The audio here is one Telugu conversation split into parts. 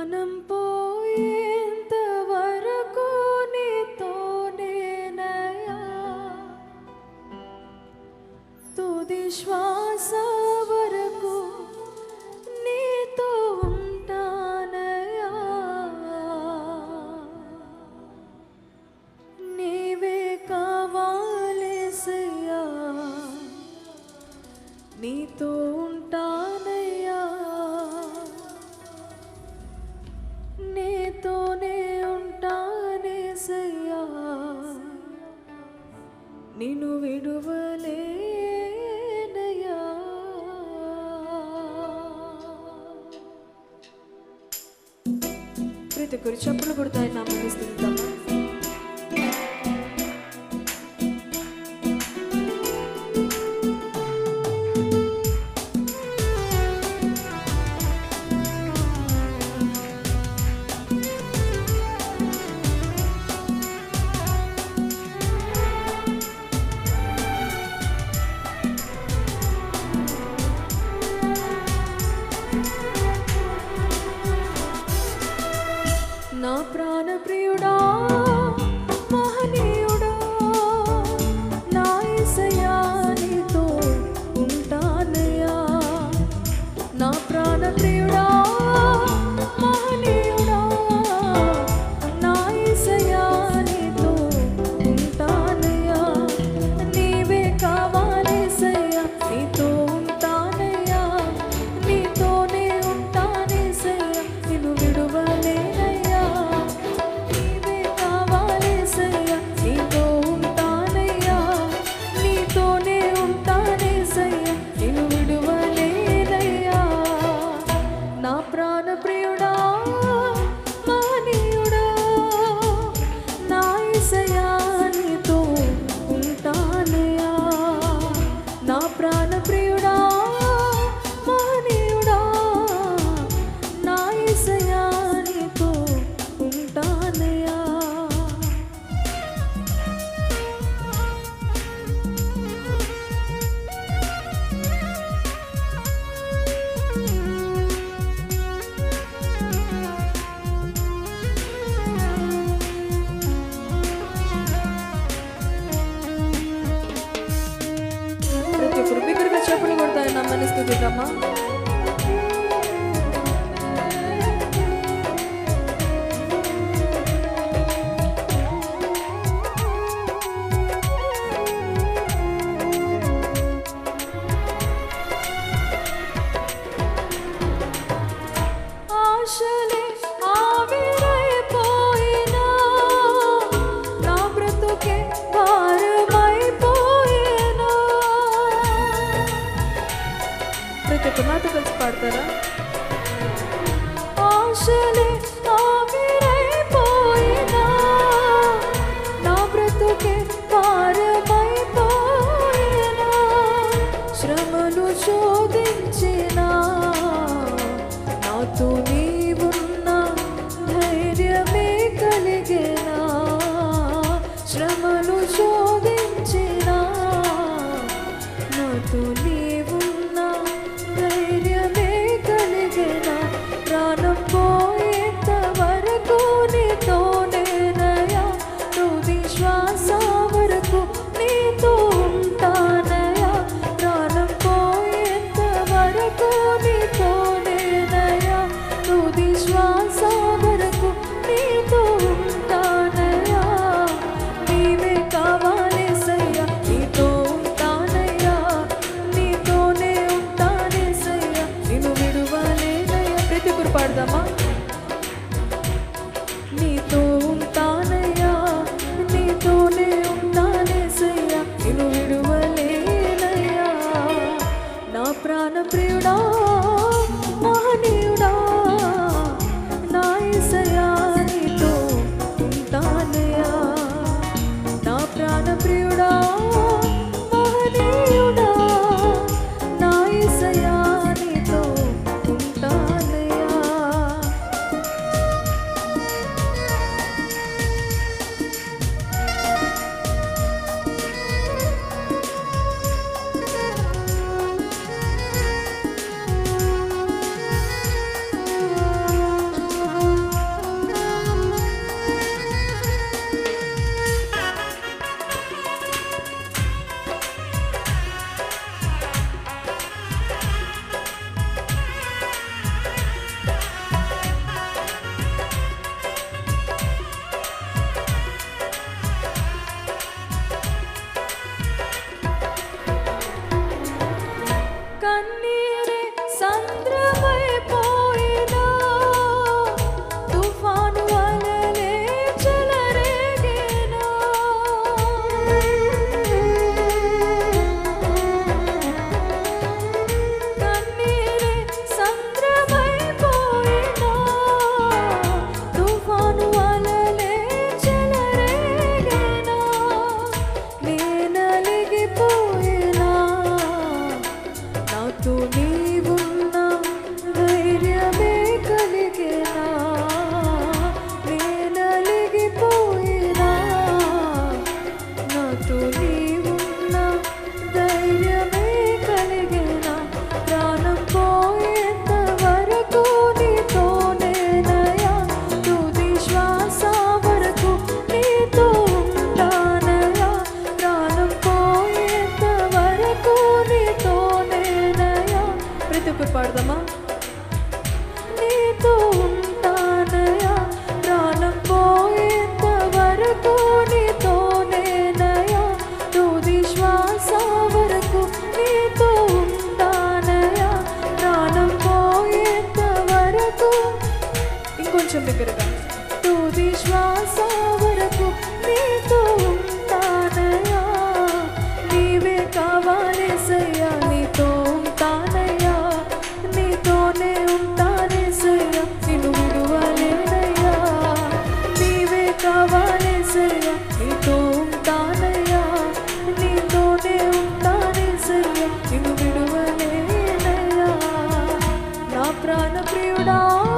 ప్రాణం పోయేంత వరకు నీతోనేనయా తుది శ్వాస వరకు నీతో ఉంటానయా. నీవే కావాలేసయ్యా. నీతో ఉంటా చేతి గురి చెప్పులు కొడుతాయని నామని స్థితామా ಕರ್ನಾಟಕದಲ್ಲಿ ಪಾಡ್ತಾರಾ 따라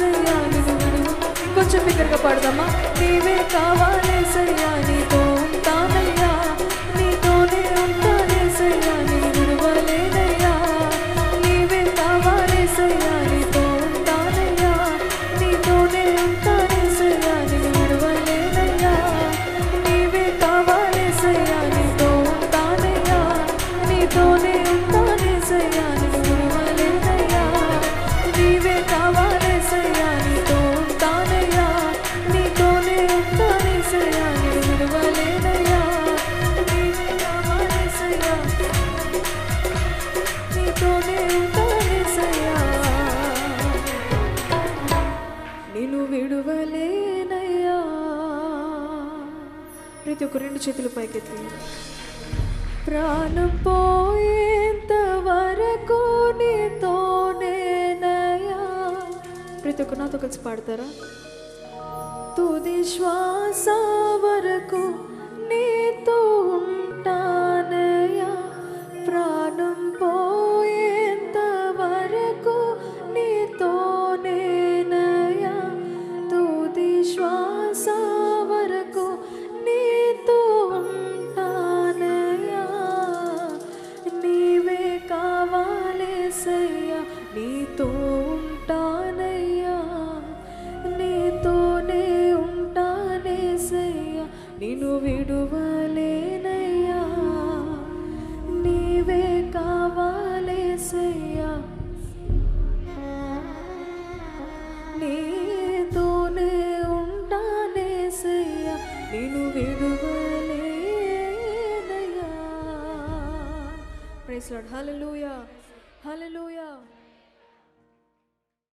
సయ్యా కొంచెం బిగ్గరగా పాడదామా? నీవే కావాలి సయ్యా ప్రతి ఒక్క నాతో కలిసి పాడతారా? తుది శ్వాస వరకు నీతో ఉంటానయ్యా. ప్రాణం పోయేంత వరకు నీతో నేనయ్యా. తుది శ్వాస Hallelujah.